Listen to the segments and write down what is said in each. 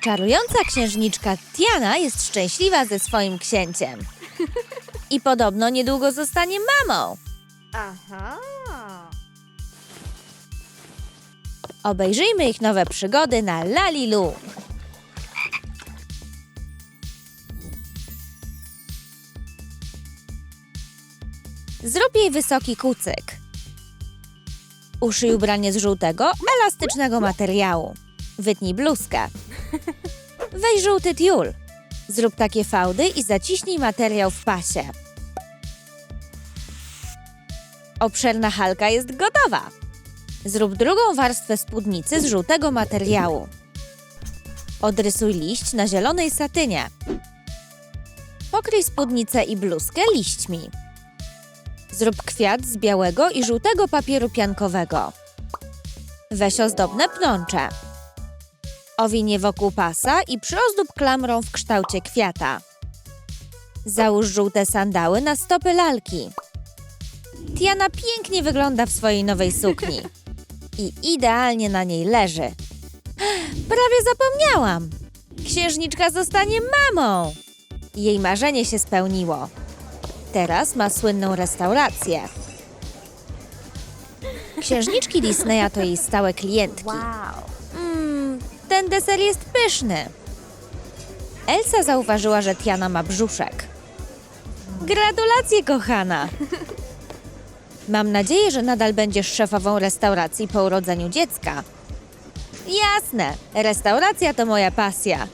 Czarująca księżniczka Tiana jest szczęśliwa ze swoim księciem. I podobno niedługo zostanie mamą. Aha. Obejrzyjmy ich nowe przygody na Lalilu. Zrób jej wysoki kucyk. Uszyj ubranie z żółtego, elastycznego materiału. Wytnij bluzkę. Weź żółty tiul. Zrób takie fałdy i zaciśnij materiał w pasie. Obszerna halka jest gotowa. Zrób drugą warstwę spódnicy z żółtego materiału. Odrysuj liść na zielonej satynie. Pokryj spódnicę i bluzkę liśćmi. Zrób kwiat z białego i żółtego papieru piankowego. Weź ozdobne pnącze. Owiń je wokół pasa i przyozdób klamrą w kształcie kwiata. Załóż żółte sandały na stopy lalki. Tiana pięknie wygląda w swojej nowej sukni i idealnie na niej leży. Prawie zapomniałam! Księżniczka zostanie mamą! Jej marzenie się spełniło. Teraz ma słynną restaurację. Księżniczki Disneya to jej stałe klientki. Wow. Ten deser jest pyszny. Elsa zauważyła, że Tiana ma brzuszek. Gratulacje, kochana! Mam nadzieję, że nadal będziesz szefową restauracji po urodzeniu dziecka. Jasne, restauracja to moja pasja.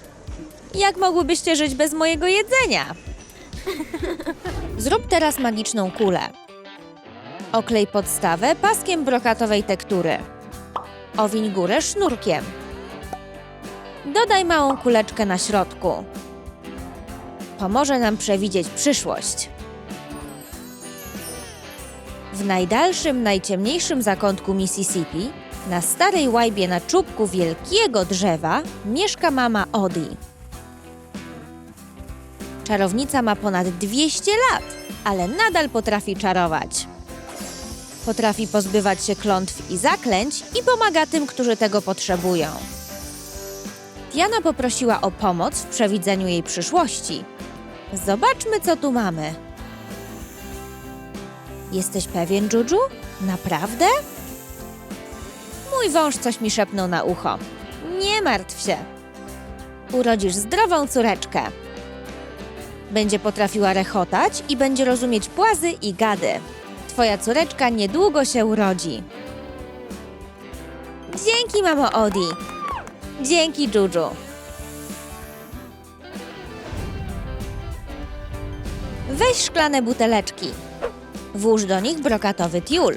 Jak mogłybyście żyć bez mojego jedzenia? Zrób teraz magiczną kulę. Oklej podstawę paskiem brokatowej tektury. Owiń górę sznurkiem. Dodaj małą kuleczkę na środku. Pomoże nam przewidzieć przyszłość. W najdalszym, najciemniejszym zakątku Mississippi, na starej łajbie na czubku wielkiego drzewa, mieszka mama Odi. Czarownica ma ponad 200 lat, ale nadal potrafi czarować. Potrafi pozbywać się klątw i zaklęć i pomaga tym, którzy tego potrzebują. Diana poprosiła o pomoc w przewidzeniu jej przyszłości. Zobaczmy, co tu mamy. Jesteś pewien, Juju? Naprawdę? Mój wąż coś mi szepnął na ucho. Nie martw się. Urodzisz zdrową córeczkę. Będzie potrafiła rechotać i będzie rozumieć płazy i gady. Twoja córeczka niedługo się urodzi. Dzięki, mamo Odi. Dzięki, Juju. Weź szklane buteleczki. Włóż do nich brokatowy tiul.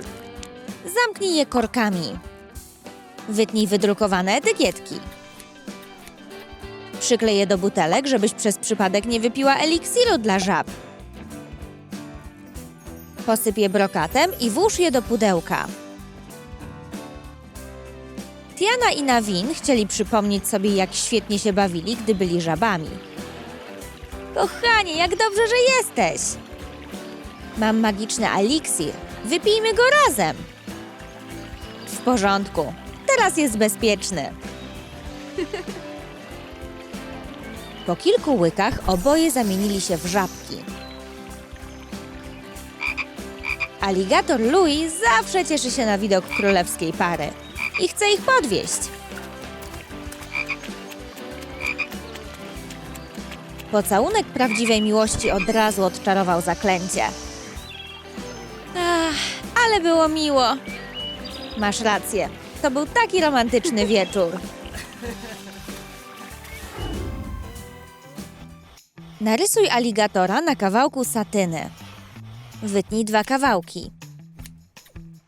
Zamknij je korkami. Wytnij wydrukowane etykietki. Przyklej je do butelek, żebyś przez przypadek nie wypiła eliksiru dla żab. Posyp je brokatem i włóż je do pudełka. Tiana i Nawin chcieli przypomnieć sobie, jak świetnie się bawili, gdy byli żabami. Kochanie, jak dobrze, że jesteś! Mam magiczny eliksir. Wypijmy go razem. W porządku. Teraz jest bezpieczny. Po kilku łykach oboje zamienili się w żabki. Aligator Louis zawsze cieszy się na widok królewskiej pary i chce ich podwieźć. Pocałunek prawdziwej miłości od razu odczarował zaklęcie. Ach, ale było miło. Masz rację. To był taki romantyczny wieczór. Narysuj aligatora na kawałku satyny. Wytnij dwa kawałki.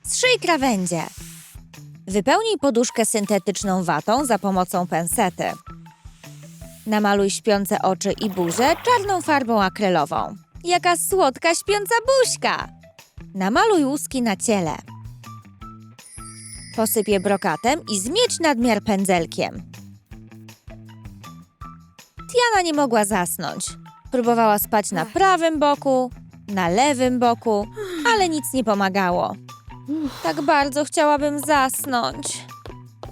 Zszyj krawędzie. Wypełnij poduszkę syntetyczną watą za pomocą pensety. Namaluj śpiące oczy i buzię czarną farbą akrylową. Jaka słodka śpiąca buźka! Namaluj łuski na ciele. Posyp je brokatem i zmieć nadmiar pędzelkiem. Tiana nie mogła zasnąć. Próbowała spać na prawym boku, na lewym boku, ale nic nie pomagało. Tak bardzo chciałabym zasnąć.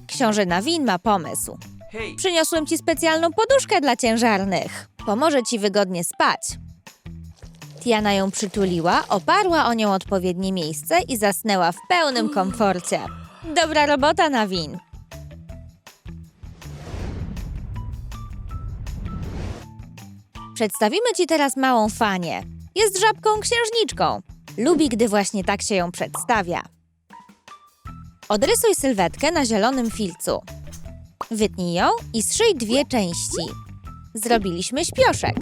Książę Nawin ma pomysł. Przyniosłem ci specjalną poduszkę dla ciężarnych. Pomoże ci wygodnie spać. Tiana ją przytuliła, oparła o nią odpowiednie miejsce i zasnęła w pełnym komforcie. Dobra robota, Nawin. Przedstawimy ci teraz małą Fanię. Jest żabką księżniczką. Lubi, gdy właśnie tak się ją przedstawia. Odrysuj sylwetkę na zielonym filcu. Wytnij ją i zszyj dwie części. Zrobiliśmy śpioszek.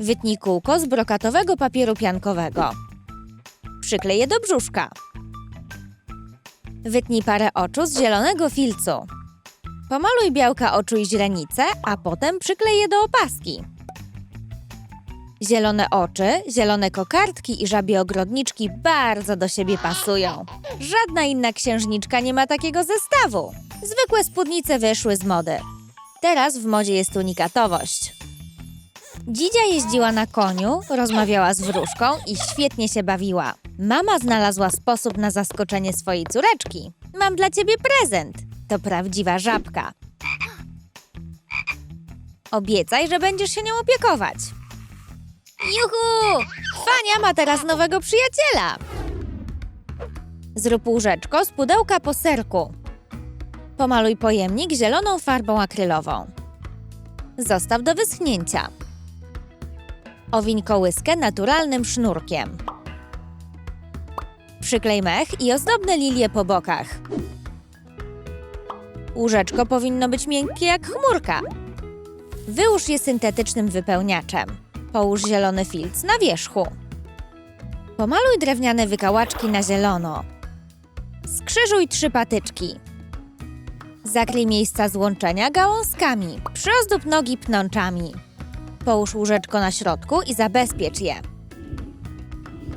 Wytnij kółko z brokatowego papieru piankowego. Przyklej je do brzuszka. Wytnij parę oczu z zielonego filcu. Pomaluj białka oczu i źrenice, a potem przyklej je do opaski. Zielone oczy, zielone kokardki i żabie ogrodniczki bardzo do siebie pasują. Żadna inna księżniczka nie ma takiego zestawu. Zwykłe spódnice wyszły z mody. Teraz w modzie jest unikatowość. Dzidzia jeździła na koniu, rozmawiała z wróżką i świetnie się bawiła. Mama znalazła sposób na zaskoczenie swojej córeczki. Mam dla ciebie prezent. To prawdziwa żabka. Obiecaj, że będziesz się nią opiekować. Juhu! Fania ma teraz nowego przyjaciela. Zrób łóżeczko z pudełka po serku. Pomaluj pojemnik zieloną farbą akrylową. Zostaw do wyschnięcia. Owiń kołyskę naturalnym sznurkiem. Przyklej mech i ozdobne lilie po bokach. Łóżeczko powinno być miękkie jak chmurka. Wyłóż je syntetycznym wypełniaczem. Połóż zielony filc na wierzchu. Pomaluj drewniane wykałaczki na zielono. Skrzyżuj trzy patyczki. Zakryj miejsca złączenia gałązkami. Przyozdób nogi pnączami. Połóż łóżeczko na środku i zabezpiecz je.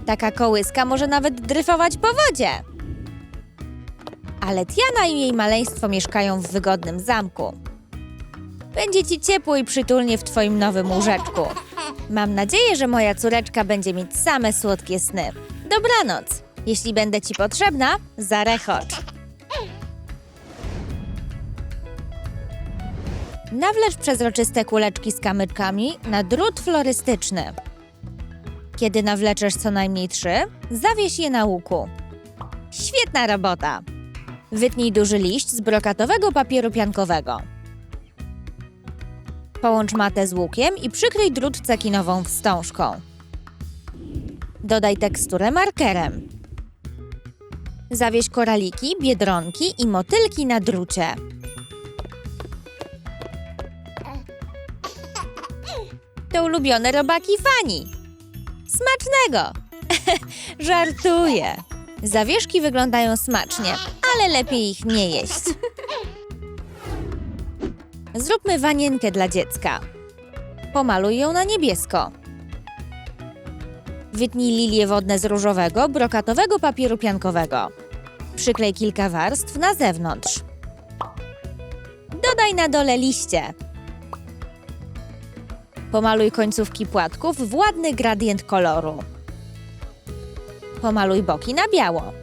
Taka kołyska może nawet dryfować po wodzie. Ale Tiana i jej maleństwo mieszkają w wygodnym zamku. Będzie ci ciepło i przytulnie w twoim nowym łóżeczku. Mam nadzieję, że moja córeczka będzie mieć same słodkie sny. Dobranoc. Jeśli będę ci potrzebna, zarechocz. Nawlecz przezroczyste kuleczki z kamyczkami na drut florystyczny. Kiedy nawleczesz co najmniej trzy, zawieś je na łuku. Świetna robota! Wytnij duży liść z brokatowego papieru piankowego. Połącz matę z łukiem i przykryj drut cekinową wstążką. Dodaj teksturę markerem. Zawieś koraliki, biedronki i motylki na drucie. To ulubione robaki Fani. Smacznego! Żartuję. Zawieszki wyglądają smacznie, ale lepiej ich nie jeść. Zróbmy wanienkę dla dziecka. Pomaluj ją na niebiesko. Wytnij lilie wodne z różowego, brokatowego papieru piankowego. Przyklej kilka warstw na zewnątrz. Dodaj na dole liście. Pomaluj końcówki płatków w ładny gradient koloru. Pomaluj boki na biało.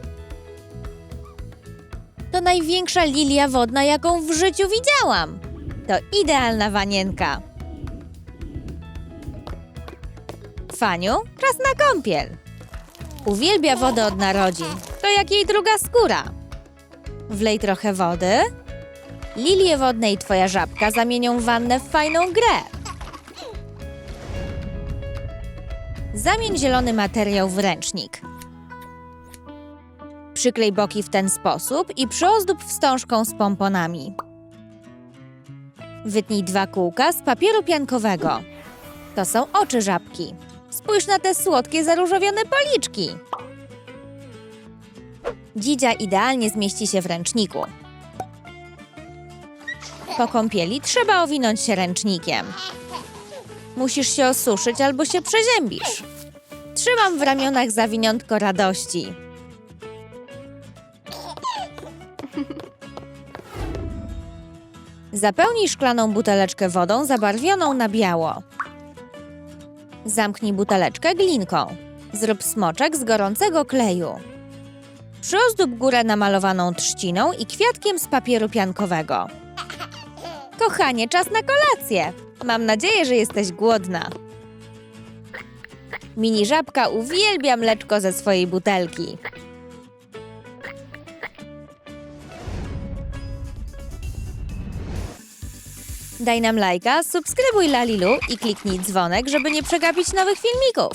To największa lilia wodna, jaką w życiu widziałam. To idealna wanienka. Faniu, czas na kąpiel. Uwielbia wodę od narodzin. To jak jej druga skóra. Wlej trochę wody. Lilie wodne i twoja żabka zamienią wannę w fajną grę. Zamień zielony materiał w ręcznik. Przyklej boki w ten sposób i przyozdób wstążką z pomponami. Wytnij dwa kółka z papieru piankowego. To są oczy żabki. Spójrz na te słodkie, zaróżowione policzki. Dzidzia idealnie zmieści się w ręczniku. Po kąpieli trzeba owinąć się ręcznikiem. Musisz się osuszyć albo się przeziębisz. Trzymam w ramionach zawiniątko radości. Zapełnij szklaną buteleczkę wodą zabarwioną na biało. Zamknij buteleczkę glinką. Zrób smoczek z gorącego kleju. Przyozdób górę namalowaną trzciną i kwiatkiem z papieru piankowego. Kochanie, czas na kolację. Mam nadzieję, że jesteś głodna. Mini żabka uwielbia mleczko ze swojej butelki. Daj nam lajka, subskrybuj Lalilu i kliknij dzwonek, żeby nie przegapić nowych filmików.